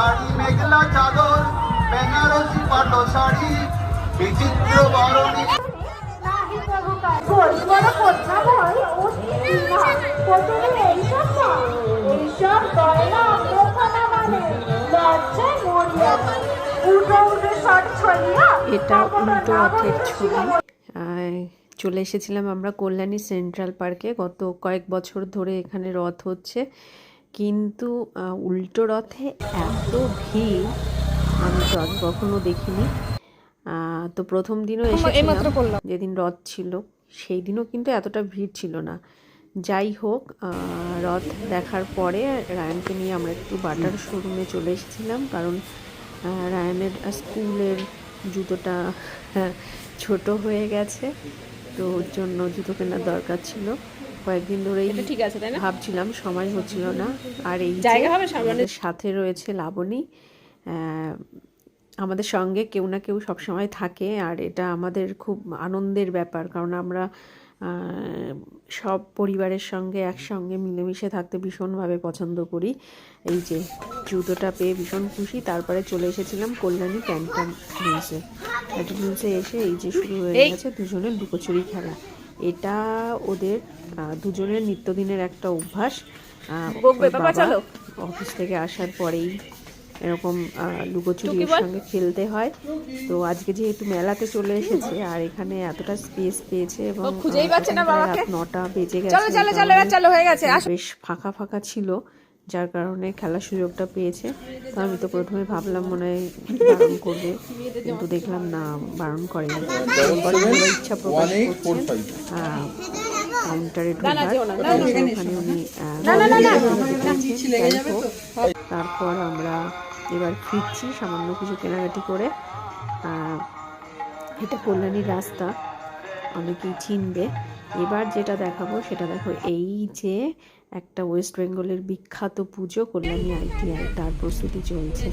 শাড়ি মেঘলা চাদর বেনারসি পাটো শাড়ি বিচিত্র বরণী। এটা উল্টো রথের ছবি। চলে এসেছিলাম আমরা কল্যাণী সেন্ট্রাল পার্কে। গত কয়েক বছর ধরে এখানে রথ হচ্ছে। কিন্তু উল্টো রথে এত ভিড় আমি তো আগে কখনো দেখিনি। তো প্রথম দিনও এসেছিলাম। যেদিন রথ ছিল সেই দিনও কিন্তু এতটা ভিড় ছিল না। যাই হোক রথ দেখার পরে রায়ানকে নিয়ে আমরা একটু বাটার শোরুমে চলে এসেছিলাম। কারণ রায়ানের স্কুলের জুতোটা হ্যাঁ, ছোট হয়ে গেছে। তো ওর জন্য জুতো কেনার দরকার ছিল। কয়েকদিন ধরেই ঠিক আছে তাই না? ভাবছিলাম সময় হচ্ছিল না। আর এই জায়গা হবে সামনে? সাথে রয়েছে লাবণী। আমাদের সঙ্গে কেউ না কেউ সবসময় থাকে আর এটা আমাদের খুব আনন্দের ব্যাপার। কারণ আমরা সব পরিবারের সঙ্গে একসঙ্গে মিলেমিশে থাকতে ভীষণভাবে পছন্দ করি। এই যে জুতোটা পেয়ে ভীষণ খুশি। তারপরে চলে এসেছিলাম কল্যাণী ক্যান্টনমেন্টসে ক্যান্টনমেন্টসে এসে এই যে শুরু হয়ে গেছে দুজনের লুকোচুরি খেলা। এটা ওদের দুজনের নিত্যদিনের একটা অভ্যাস। অফিস থেকে আসার পরেই এরকম আহ, লুকোচুরি ওর সঙ্গে খেলতে হয়। তো আজকে যেহেতু মেলাতে চলে এসেছে আর এখানে এতটা স্পেস পেয়েছে এবং খুঁজেই পাচ্ছে না বাবাকে। নটা বেজে গেছে বেশ ফাঁকা ফাঁকা ছিল। যার কারণে খেলার সুযোগটা পেয়েছে। তো আমি তো প্রথমে ভাবলাম মনে হয় বারণ করবে। কিন্তু দেখলাম না বারণ করেনি। ইচ্ছা প্রকাশ করছেন কাউন্টারে ওখানে উনি তারপর আমরা এবার ফিরছি সামান্য কিছু কেনাকাটি করে। আহ, এটা কল্যাণীর রাস্তা। অনেকেই চিনবে। এবার যেটা দেখাবো সেটা দেখো এই যে একটা ওয়েস্ট বেঙ্গলের বিখ্যাত পুজো কল্যাণী আইটিআই তার প্রস্তুতি চলছে।